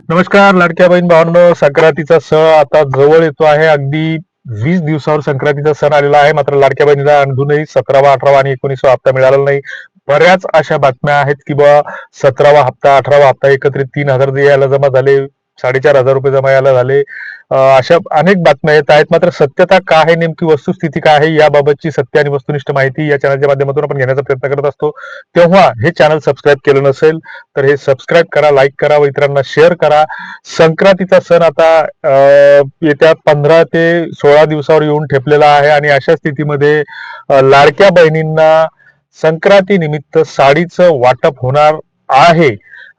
नमस्कार लाडक्या बहीण भावांनो. संक्रांतीचा सण आता जवळ येतो आहे. अगदी वीस दिवसावर संक्रांतीचा सण आलेला आहे. मात्र लाडक्या बहिणीला अजूनही सतरावा अठरावा आणि एकोणीसवा हप्ता मिळालेला नाही. बऱ्याच अशा बातम्या आहेत की बा सतरावा हप्ता अठरावा हप्ता एकत्रित तीन हजार यायला जमा झाले. साडेचार हजार रुपये जमा यायला झाले अशा अनेक बातम्या येत आहेत. मात्र सत्यता काय आहे? नेमकी वस्तुस्थिती काय आहे? याबाबतची सत्य आणि वस्तुनिष्ठ माहिती या चॅनलच्या माध्यमातून आपण घेण्याचा प्रयत्न करत असतो. तेव्हा हे चॅनल सबस्क्राईब केलं नसेल तर हे सबस्क्राईब करा लाईक करा व इतरांना शेअर करा. संक्रांतीचा सण आता येत्या पंधरा ते सोळा दिवसावर येऊन ठेपलेला आहे आणि अशा स्थितीमध्ये लाडक्या बहिणींना संक्रांती निमित्त साडीचं वाटप होणार आहे.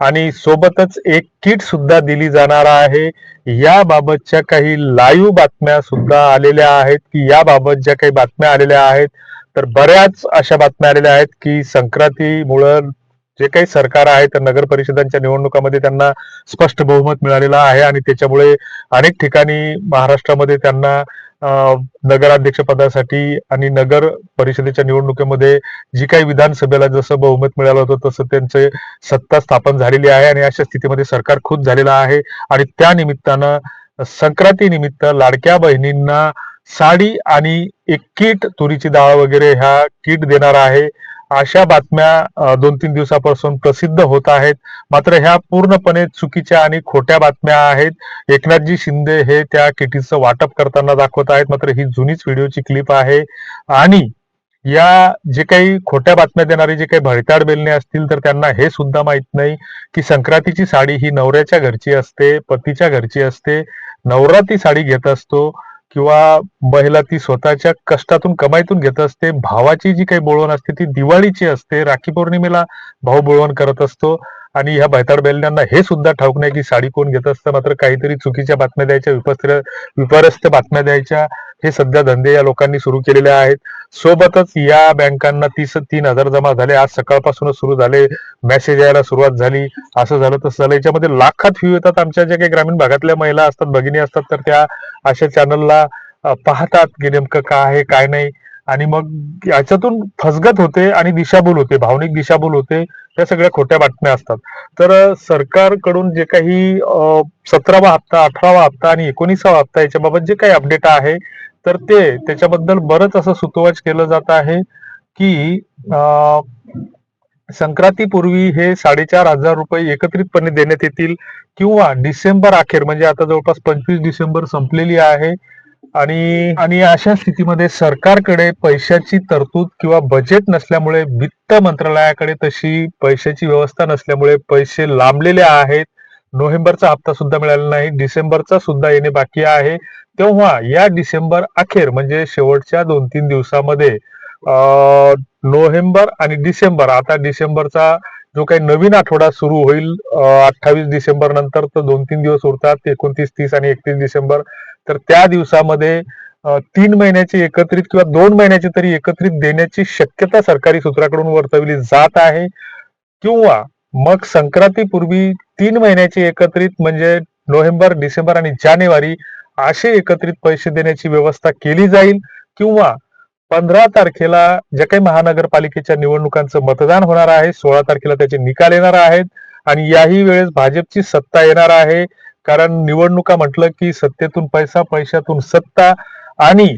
आणि सोबतच एक किट सुद्धा दिली जाणार आहे. याबाबतच्या काही लाईव्ह बातम्या सुद्धा आलेल्या आहेत की याबाबत ज्या काही बातम्या आलेल्या आहेत तर बऱ्याच अशा बातम्या आलेल्या आहेत की संक्रांतीमुळं जे काही सरकार आहे तर नगर परिषदांच्या निवडणुकामध्ये त्यांना स्पष्ट बहुमत मिळालेलं आहे. आणि त्याच्यामुळे अनेक ठिकाणी महाराष्ट्रामध्ये त्यांना नगराध्यक्ष पदासाठी आणि नगर परिषदेच्या निवडणुकीमध्ये जी काही विधानसभेला जसं बहुमत मिळालं होतं तसं त्यांचे सत्ता स्थापन झालेली आहे आणि अशा स्थितीमध्ये सरकार खुद झालेलं आहे. आणि त्या निमित्तानं संक्रांती निमित्त लाडक्या बहिणींना साडी आणि एक किट तुरीची डाळ वगैरे ह्या किट देणार आहे. अशा बातम्या दोन तीन दिवसापासून प्रसिद्ध होत आहेत. मात्र ह्या पूर्णपणे चुकीच्या आणि खोट्या बातम्या आहेत. एकनाथजी शिंदे हे त्या किटीचं वाटप करताना दाखवत आहेत. मात्र ही जुनीच व्हिडिओची क्लिप आहे. आणि या जे काही खोट्या बातम्या देणारे जे काही भळताड बेलणे असतील तर त्यांना हे सुद्धा माहीत नाही की संक्रांतीची साडी ही नवऱ्याच्या घरची असते पतीच्या घरची असते. नवरा ती साडी घेत असतो. किंवा महिला ती स्वतःच्या कष्टातून कमाईतून घेत असते भावाची जी काही बोळवण असते ती दिवाळीची असते राखी पौर्णिमेला भाऊ बोळवण करत असतो आणि ह्या भैताड बेलण्यांना हे सुद्धा ठाऊक नाही की साडी कोण घेत असतं मात्र काहीतरी चुकीच्या बातम्या द्यायच्या विपस्त्र विपरस्त बातम्या द्यायच्या. हे सध्या धंदे या लोकांनी सुरू केलेले आहेत. सोबतच या बँकांना तीस तीन हजार जमा झाले. आज सकाळपासूनच सुरू झाले. मेसेज यायला सुरुवात झाली. असं झालं तसं झालं. याच्यामध्ये लाखात व्ह्यू येतात. आमच्या ज्या काही ग्रामीण भागातल्या महिला असतात भगिनी असतात तर त्या अशा चॅनलला पाहतात की नेमकं काय आहे काय नाही. आणि मग याच्यातून फसगत होते आणि दिशाभूल होते भावनिक दिशाभूल होते त्या सगळ्या खोट्या बातम्या असतात. तर सरकारकडून जे काही सतरावा हप्ता अठरावा हप्ता आणि एकोणीसावा हप्ता याच्याबाबत जे काही अपडेट आहे तर ते त्याच्याबद्दल बरंच असं सुतोवाच केलं जात आहे की संक्रांतीपूर्वी हे साडेचार हजार रुपये एकत्रितपणे देण्यात येतील किंवा डिसेंबर अखेर म्हणजे आता जवळपास पंचवीस डिसेंबर संपलेली आहे आणि आणि अशा स्थितीमध्ये सरकारकडे पैशाची तरतूद किंवा बजेट नसल्यामुळे वित्त मंत्रालयाकडे तशी पैशाची व्यवस्था नसल्यामुळे पैसे लांबलेले आहेत. नोव्हेंबरचा हप्ता सुद्धा मिळालेला नाही. डिसेंबरचा सुद्धा येणे बाकी आहे. तेव्हा या डिसेंबर अखेर म्हणजे शेवटच्या दोन तीन दिवसामध्ये नोव्हेंबर आणि डिसेंबर आता डिसेंबरचा जो काही नवीन आठवडा सुरू होईल अठ्ठावीस डिसेंबर नंतर तर दोन तीन दिवस उरतात. एकोणतीस तीस आणि एकतीस डिसेंबर. तर त्या दिवसामध्ये तीन महिन्याची एकत्रित किंवा दोन महिन्याची तरी एकत्रित देण्याची शक्यता सरकारी सूत्राकडून वर्तवली जात आहे. किंवा मग संक्रांतीपूर्वी तीन महिन्याची एकत्रित म्हणजे नोव्हेंबर डिसेंबर आणि जानेवारी असे एकत्रित पैसे देण्याची व्यवस्था केली जाईल. किंवा पंधरा तारखेला ज्या काही महानगरपालिकेच्या निवडणुकांचं मतदान होणार आहे सोळा तारखेला त्याचे निकाल येणार आहेत आणि याही वेळेस भाजपची सत्ता येणार आहे. कारण निवडणुका म्हटलं की सत्तेतून पैसा पैशातून सत्ता आणि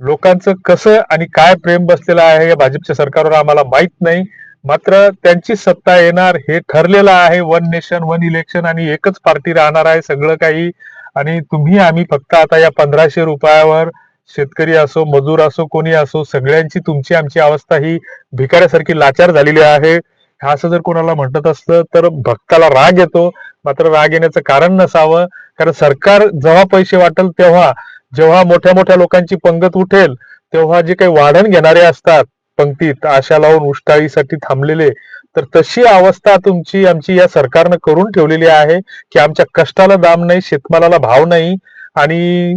लोकांचं कसं आणि काय प्रेम बसलेलं आहे या भाजपच्या सरकारवर आम्हाला माहीत नाही. मात्र त्यांची सत्ता येणार हे ठरलेलं आहे. वन नेशन वन इलेक्शन आणि एकच पार्टी राहणार आहे सगळं काही. आणि तुम्ही आम्ही फक्त आता या पंधराशे रुपयावर शेतकरी असो मजूर असो कोणी असो सगळ्यांची तुमची आमची अवस्था ही भिकाऱ्यासारखी लाचार झालेली आहे. असं जर कोणाला म्हणत असतं तर भक्ताला राग येतो. मात्र राग येण्याचं कारण नसावं. कारण सरकार जेव्हा पैसे वाटेल तेव्हा जेव्हा मोठ्या मोठ्या लोकांची पंगत उठेल तेव्हा जे काही वाढण घेणारे असतात पंक्तीत आशा लावून उष्टाळीसाठी थांबलेले तर तशी अवस्था तुमची आमची या सरकारनं करून ठेवलेली आहे की आमच्या कष्टाला दाम नाही शेतमालाला भाव नाही. आणि